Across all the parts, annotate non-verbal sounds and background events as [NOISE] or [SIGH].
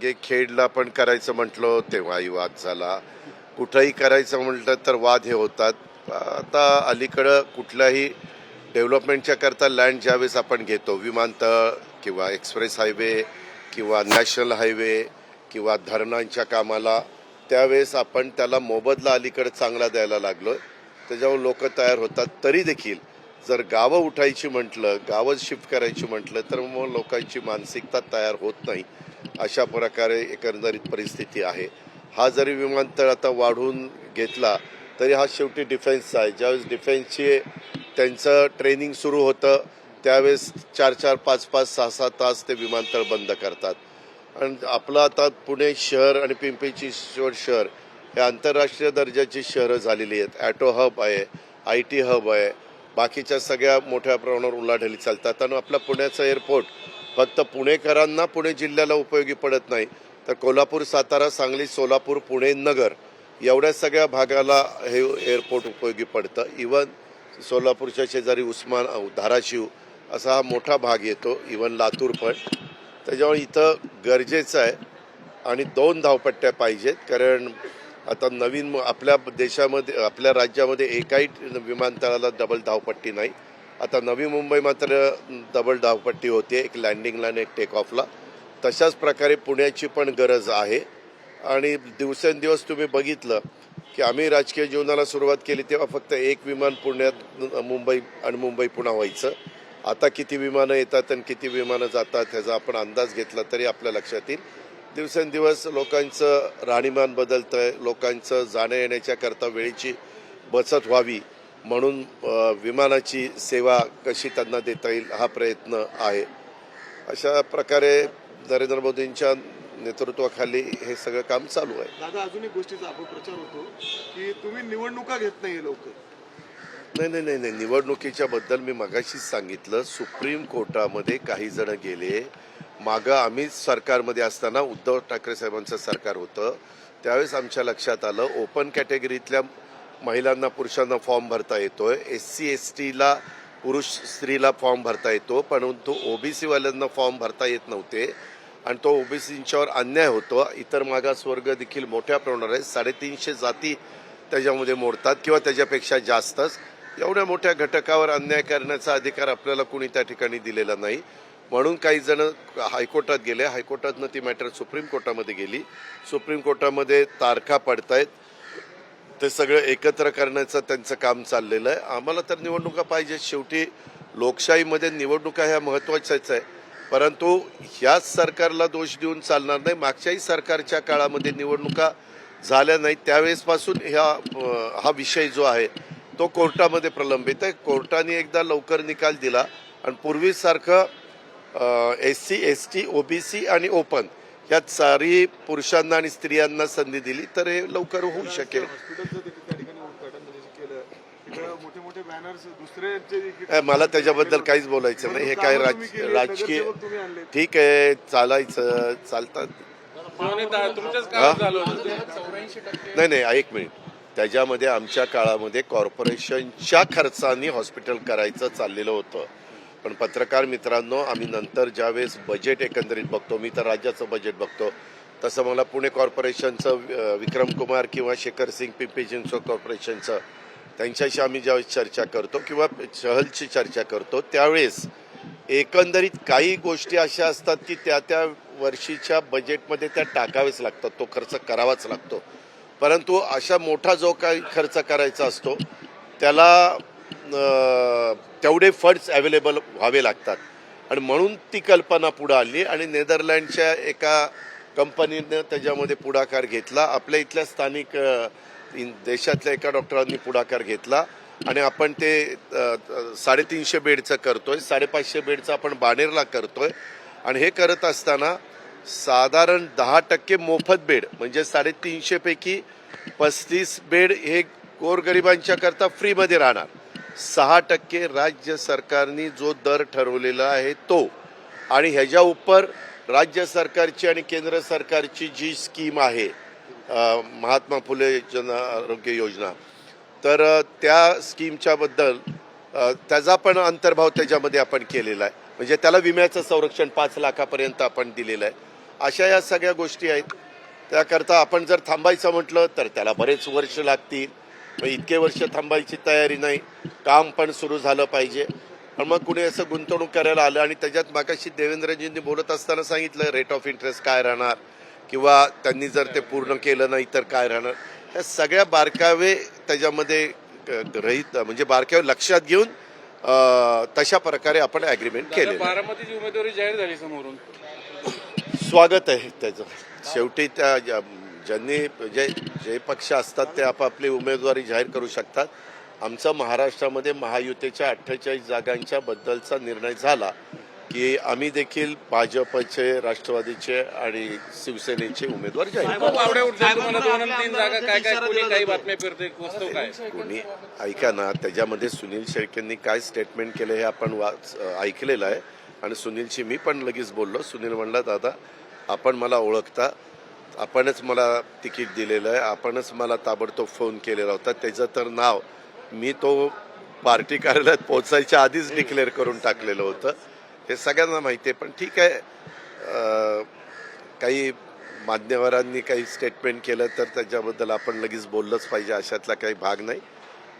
गे खेडला पण करायचं म्हटलं तेव्हाही वाद झाला. कुठंही करायचं म्हटलं तर वाद हे होतात. आता अलीकडं कुठल्याही डेव्हलपमेंटच्या करता लँड ज्यावेळेस आपण घेतो विमानतळ किंवा एक्सप्रेस हायवे किंवा नॅशनल हायवे किंवा धरणांच्या कामाला त्यावेळेस आपण त्याला मोबदला अलीकडं चांगला द्यायला लागलो त्याच्यावर लोक तयार होतात. तरी देखील जर गावं उठायची म्हटलं गावं शिफ्ट करायची म्हटलं तर मग लोकांची मानसिकता तयार होत नाही. अशा प्रकारे एकंदरीत परिस्थिती आहे. हा जरी विमानतळ आता वाढून घेतला तरी हा शेवटी डिफेन्सचा आहे. ज्यावेळेस डिफेन्सची त्यांचं ट्रेनिंग सुरू होतं त्यावेळेस चार चार पाच पाच सहा सहा तास ते विमानतळ बंद करतात. आणि आपलं आता पुणे शहर आणि पिंपरी चिंचवड शहर हे आंतरराष्ट्रीय दर्जाची शहरं झालेली आहेत. ॲटो हब आहे आय टी हब आहे बाकीच्या सगळ्या मोठ्या प्रमाणावर उलाढाली चालतात. आणि आपलं पुण्याचं एअरपोर्ट फक्त पुणेकरांना पुणे जिल्ह्याला उपयोगी पडत नाही तर कोल्हापूर सातारा सांगली सोलापूर पुणे नगर एवढ्या सगळ्या भागाला हे एअरपोर्ट उपयोगी पडतं. इवन सोलापूरच्या शेजारी उस्मान धाराशिव असा हा मोठा भाग येतो इवन लातूर पण. त्याच्यामुळे इथं गरजेचं आहे आणि दोन धावपट्ट्या पाहिजेत कारण आता नवीन आपल्या देशामध्ये आपल्या राज्यामध्ये एकाही विमानतळाला डबल धावपट्टी नाही. आता नवी मुंबई मात्र डबल धावपट्टी होते. एक लँडिंगला आणि एक टेक ऑफला तशाच प्रकारे पुण्याची पण गरज आहे. आणि दिवसेंदिवस तुम्ही बघितलं की आम्ही राजकीय जीवनाला सुरुवात केली तेव्हा फक्त एक विमान पुण्यात मुंबई आणि मुंबई पुन्हा व्हायचं. आता किती विमानं येतात आणि किती विमानं जातात ह्याचा आपण अंदाज घेतला तरी आपल्या लक्षात येईल. दिवसेंदिवस लोकांचं राहणीमान बदलतंय लोकांचं जाण्या येण्याच्या करता वेळेची बचत व्हावी म्हणून विमानाची सेवा कशी त्यांना देता येईल हा प्रयत्न आहे. अशा प्रकारे नरेंद्र मोदींच्या नेतृत्वाखाली हे सगळं काम चालू आहे. दादा अजून एक गोष्टीचा अपप्रचार होतो की तुम्ही निवडणुका घेत नाही नाही नाही नाही नाही निवडणुकीच्या बद्दल मी मगाशीच सांगितलं सुप्रीम कोर्टामध्ये काही जण गेले मागं आम्हीच सरकारमध्ये असताना उद्धव ठाकरे साहेबांचं सरकार होतं. त्यावेळेस आमच्या लक्षात आलं ओपन कॅटेगरीतल्या महिलांना पुरुषांना फॉर्म भरता येतोय. एस सी एस टीला पुरुष स्त्रीला फॉर्म भरता येतो परंतु ओबीसीवाल्यांना फॉर्म भरता येत नव्हते. आणि तो ओबीसींच्यावर अन्याय होतो. इतर मागासवर्ग देखील मोठ्या प्रमाणावर आहे साडेतीनशे जाती त्याच्यामध्ये मोडतात किंवा त्याच्यापेक्षा जास्तच. एवढ्या मोठ्या घटकावर अन्याय करण्याचा अधिकार आपल्याला कोणी त्या ठिकाणी दिलेला नाही. म्हणून काही जण हायकोर्टात गेले. हायकोर्टातनं ती मॅटर सुप्रीम कोर्टामध्ये गेली. सुप्रीम कोर्टामध्ये तारखा पडतायत. ते सगळं एकत्र करण्याचं त्यांचं काम चाललेलं आहे. आम्हाला तर निवडणुका पाहिजे. शेवटी लोकशाहीमध्ये निवडणुका ह्या महत्त्वाच्याच आहे परंतु ह्याच सरकारला दोष देऊन चालणार नाही. मागच्याही सरकारच्या काळामध्ये निवडणुका झाल्या नाहीत. त्यावेळेसपासून ह्या हा विषय जो आहे तो कोर्टामध्ये प्रलंबित आहे. कोर्टाने एकदा लवकर निकाल दिला आणि पूर्वीसारखं S C S T OBC आणि ओपन. या चारही पुरुषांना आणि स्त्रियांना संधी दिली तर हे लवकर होऊ शकेल. म्हणजे मला त्याच्याबद्दल काहीच बोलायचं नाही. हे काय राज राजकीय ठीक आहे चालायचं चालतात. नाही नाही एक मिनिट. त्याच्यामध्ये आमच्या काळामध्ये कॉर्पोरेशनच्या खर्चाने हॉस्पिटल करायचं चाललेलं होतं. पण पत्रकार मित्रांनो आम्ही नंतर ज्यावेळेस बजेट एकंदरीत बघतो मी तर राज्याचं बजेट बघतो तसं मला पुणे कॉर्पोरेशनचं विक्रम कुमार किंवा शेखर सिंग पिंपरी चिंचवड कॉर्पोरेशनचं त्यांच्याशी आम्ही ज्यावेळेस चर्चा करतो किंवा चहलची चर्चा करतो त्यावेळेस एकंदरीत काही गोष्टी अशा असतात की त्या त्या वर्षीच्या बजेटमध्ये त्या टाकावेच लागतात तो खर्च करावाच लागतो. परंतु अशा मोठा जो काही खर्च करायचा असतो त्याला तेवढे फंड्स अवेलेबल व्हावे लागतात. आणि म्हणून ती कल्पना पुढं आली आणि नेदरलँडच्या एका कंपनीनं त्याच्यामध्ये पुढाकार घेतला. आपल्या इथल्या स्थानिक देशातल्या एका डॉक्टरांनी पुढाकार घेतला. आणि आपण ते साडेतीनशे बेडचं करतोय. साडेपाचशे बेडचं आपण बाणेरला करतोय. आणि हे करत असताना साधारण दहा टक्के मोफत बेड म्हणजे साडेतीनशेपैकी पस्तीस बेड हे गोरगरिबांच्या करता फ्रीमध्ये राहणार. सहा टक्के राज्य सरकारने जो दर ठरवलेला आहे तो. आणि ह्याच्या उपर राज्य सरकारची आणि केंद्र सरकारची जी स्कीम आहे महात्मा फुले जन आरोग्य योजना तर त्या स्कीमच्याबद्दल त्याचा पण अंतर्भाव त्याच्यामध्ये आपण केलेला आहे. म्हणजे त्याला विम्याचं संरक्षण पाच लाखापर्यंत आपण दिलेलं आहे. अशा या सगळ्या गोष्टी आहेत. त्याकरता आपण जर थांबायचं म्हटलं तर त्याला बरेच वर्ष लागतील. इतके वर्ष थांबायची तयारी नाही. काम पण सुरू झालं पाहिजे. पण मग कुणी असं गुंतवणूक करायला आलं आणि त्याच्यात मागाशी देवेंद्रजींनी बोलत असताना सांगितलं रेट ऑफ इंटरेस्ट काय राहणार? किंवा त्यांनी जर ते पूर्ण केलं नाही तर काय राहणार? ह्या सगळ्या बारकावे त्याच्यामध्ये रहित म्हणजे बारकावे लक्षात घेऊन तशा प्रकारे आपण ॲग्रीमेंट आहे. बारामतीची उमेदवारी जाहीर झाली समोरून. स्वागत आहे त्याचं. शेवटी त्या ज्यांनी जे जे पक्ष असतात ते आपापली उमेदवारी जाहीर करू शकतात. आमचा महाराष्ट्रामध्ये महायुतीच्या अठ्ठेचाळीस जागांच्या बद्दलचा निर्णय झाला की आम्ही देखील भाजपचे राष्ट्रवादीचे आणि शिवसेनेचे उमेदवार जाहीर खूप आवड्या उठल्या तुम्हाला दोन आणि तीन जागा काय काय कोणी काही बातम्या फिरते वास्तव काय? कोणी? ऐका ना त्याच्यामध्ये सुनील शेळकेंनी काय स्टेटमेंट केलं हे आपण वाच ऐकलेलं आहे. आणि सुनीलशी मी पण लगेच बोललो. सुनील म्हणला दादा आपण मला ओळखता आपणच मला तिकीट दिलेलं आहे. आपणच मला ताबडतोब फोन केलेला होता. त्याचं तर नाव मी तो पार्टी कार्यालयात पोहोचायच्या आधीच डिक्लेअर करून टाकलेलं होतं. हे सगळ्यांना माहिती आहे. पण ठीक आहे. काही मान्यवरांनी काही स्टेटमेंट केलं तर त्याच्याबद्दल आपण लगेच बोललंच पाहिजे. अशातला काही भाग नाही.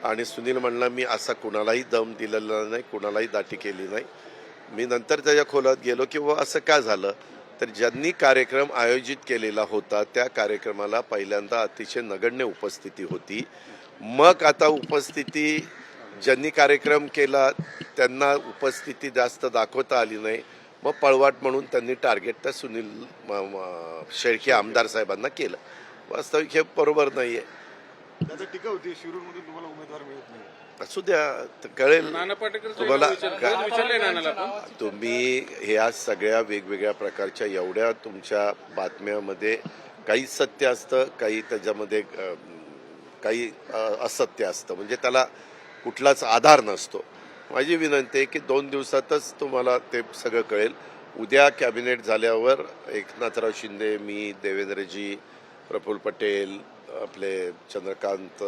आणि सुनील म्हणला मी असा कुणालाही दम दिलेला नाही. कुणालाही दाटी केली नाही. मी नंतर त्याच्या खोलात गेलो की व असं का झालं? तर ज्यांनी कार्यक्रम आयोजित केलेला होता त्या कार्यक्रमाला पहिल्यांदा अतिशय नगण्य उपस्थिती होती. मग आता उपस्थिती ज्यांनी कार्यक्रम केला त्यांना उपस्थिती जास्त दाखवता आली नाही. मग पळवाट म्हणून त्यांनी टार्गेट त्या सुनील म- शेळके आमदार साहेबांना केलं. वास्तविक हे बरोबर नाही आहे टीका होती शिरूरमधून तुम्हाला उमेदवार मिळत नाही असू द्या कळेल. नाना पाटेकर तुम्हाला- नानाला. तुम्ही ह्या सगळ्या वेगवेगळ्या प्रकारच्या एवढ्या तुमच्या बातम्यामध्ये काही सत्य असतं काही त्याच्यामध्ये अं, काही अं, असत्य असतं. म्हणजे त्याला कुठलाच आधार नसतो. माझी विनंती आहे की दोन दिवसातच तुम्हाला ते सगळं कळेल. उद्या कॅबिनेट झाल्यावर एकनाथराव शिंदे मी देवेंद्रजी प्रफुल्ल पटेल आपले चंद्रकांत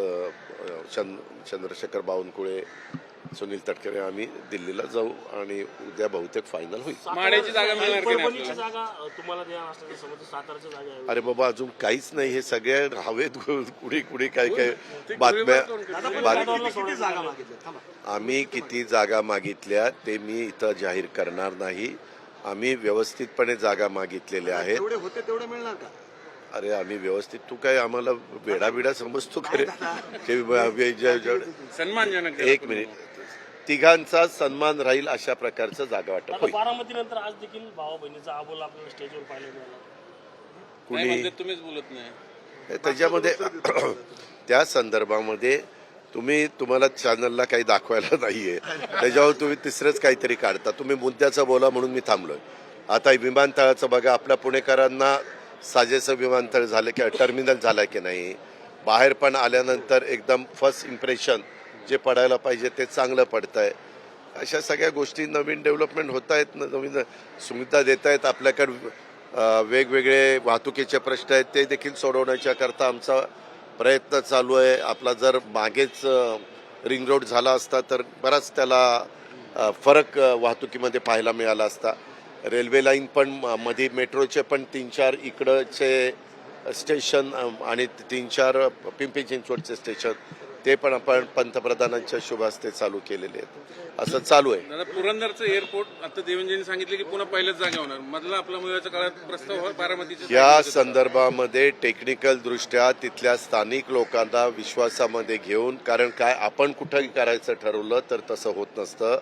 चंद चंद्रशेखर बावनकुळे सुनील तटकरे आम्ही दिल्लीला जाऊ आणि उद्या बहुतेक फायनल होईल. माड्याची जागा मिळणार की नाही परभणीची आपल्याला? जागा अ, तुम्हाला द्या असल्याचं समजतं साताराच्या जागा आहे. अरे बाबा अजून काहीच नाही. हे सगळे हवेत कुडी कुडी काय काय बातम्या. आम्ही किती जागा मागितल्या ते मी इथं जाहीर करणार नाही. आम्ही व्यवस्थितपणे जागा मागितलेल्या आहेत. तेवढे होते तेवढे मिळणार का? अरे आम्ही व्यवस्थित तू काय आम्हाला वेडा बिडा समजतो खरे सन्मानजनक एक. मिनिट. तिघांचा सन्मान राहील अशा प्रकारचं जागा वाटप होईल. बारामती नंतर आज देखील भावा बहिणीचा आबोला आपल्याला स्टेजवर पाहायला मिळाला. नाही कुणी म्हणजे तुम्हीच बोलत नाही. हे त्याच्यामध्ये [CLEARS THROAT] त्या संदर्भामध्ये तुम्ही तुम्हाला चॅनलला काही दाखवायला नाहीये. त्याच्यावर तुम्ही तिसरंच काहीतरी काढता. तुम्ही मुद्द्याचं बोला म्हणून मी थांबलोय. आता विमानतळाचं बघा आपल्या पुणेकरांना साजेसं विमानतळ झालं की टर्मिनल झालं की नाही बाहेर पण आल्यानंतर एकदम फर्स्ट इम्प्रेशन जे पडायला पाहिजे ते चांगलं पडतंय. अशा सगळ्या गोष्टी नवीन डेव्हलपमेंट होत आहेत नवीन सुविधा देत आहेत. आपल्याकडे वेगवेगळे वाहतुकीचे प्रश्न आहेत ते देखील सोडवण्याच्या करता आमचा प्रयत्न चालू आहे. आपला जर मागेच रिंग रोड झाला असता तर बराच त्याला फरक वाहतुकीमध्ये पाहायला मिळाला असता. रेल्वे लाईन पण मध्ये मेट्रोचे पण तीन चार इकडचे स्टेशन आणि तीन चार पिंपरी चिंचवडचे स्टेशन. ते पण आपण पंतप्रधानांच्या शुभ हस्ते चालू केलेले आहेत. असं चालू आहे. दादा पुरंदरचं एअरपोर्ट आता देवेंद्रजींनी सांगितले की पुन्हा पहिल्याच जागा होणार. मधला आपला मुलाच्या काळात प्रस्ताव बारामतीचा या संदर्भामध्ये टेक्निकल दृष्ट्या तिथल्या स्थानिक लोकांना विश्वासामध्ये घेऊन कारण काय आपण कुठंही करायचं ठरवलं तर तसं होत नसतं.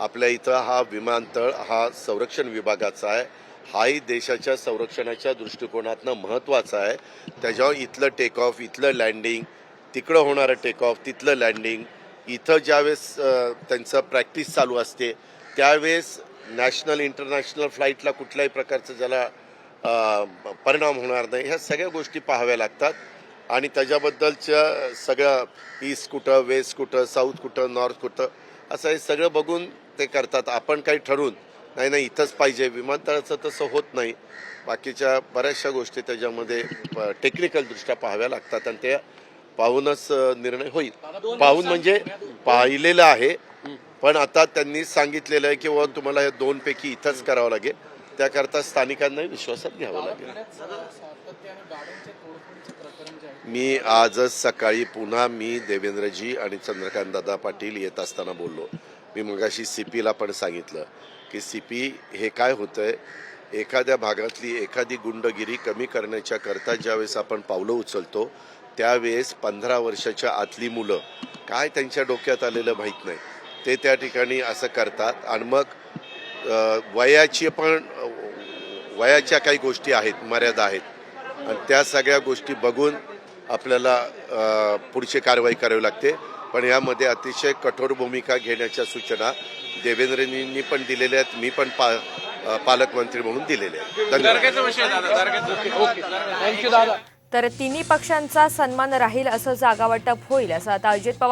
आपल्या इथं हा विमानतळ हा संरक्षण विभागाचा आहे. हाही देशाच्या संरक्षणाच्या दृष्टिकोनातनं महत्त्वाचा आहे. त्याच्यावर इथलं टेक ऑफ इथलं लँडिंग तिकडं होणारं टेक ऑफ तिथलं लँडिंग इथं ज्यावेळेस त्यांचं प्रॅक्टिस चालू असते त्यावेळेस नॅशनल इंटरनॅशनल फ्लाईटला कुठल्याही प्रकारचं ज्याला परिणाम होणार नाही ह्या सगळ्या गोष्टी पाहाव्या लागतात. आणि त्याच्याबद्दलच्या सगळं ईस्ट कुठं वेस्ट कुठं साऊथ कुठं नॉर्थ कुठं असं हे सगळं बघून ते करतात. आपण काही ठरवून नाही नाही इथंच पाहिजे. विमानतळाचं तसं होत नाही. बाकीच्या बऱ्याचशा गोष्टी त्याच्यामध्ये टेक्निकलदृष्ट्या पाहाव्या लागतात. आणि त्या पाहूनच निर्णय होईल. पाहून म्हणजे पाहिलेलं आहे पण आता त्यांनी सांगितलेलं आहे की तुम्हाला हे दोन पैकी इथंच करावं लागेल. त्याकरता स्थानिकांनाही विश्वासात घ्यावं लागेल. मी आजच सकाळी पुन्हा मी देवेंद्रजी आणि चंद्रकांत दादा पाटील येत असताना बोललो. मी मगाशी सी पीला पण सांगितलं की सी पी हे काय होतंय? एखाद्या भागातली एखादी गुंडगिरी कमी करण्याच्या करता ज्यावेळेस आपण पावलं उचलतो त्यावेळेस पंधरा वर्षाच्या आतली मुलं काय त्यांच्या डोक्यात आलेलं माहीत नाही. ते त्या ठिकाणी असं करतात. आणि मग वयाची पण वयाच्या काही गोष्टी आहेत मर्यादा आहेत. आणि त्या सगळ्या गोष्टी बघून आपल्याला पुढची कारवाई करावी लागते. पण यामध्ये अतिशय कठोर भूमिका घेण्याच्या सूचना देवेंद्रजींनी पण दिलेल्या आहेत. मी पण पा पालकमंत्री म्हणून दिलेल्या आहेत. धन्यवाद. तर तिन्ही पक्षांचा सन्मान राहील असं जागावाटप होईल असं आता अजित पवार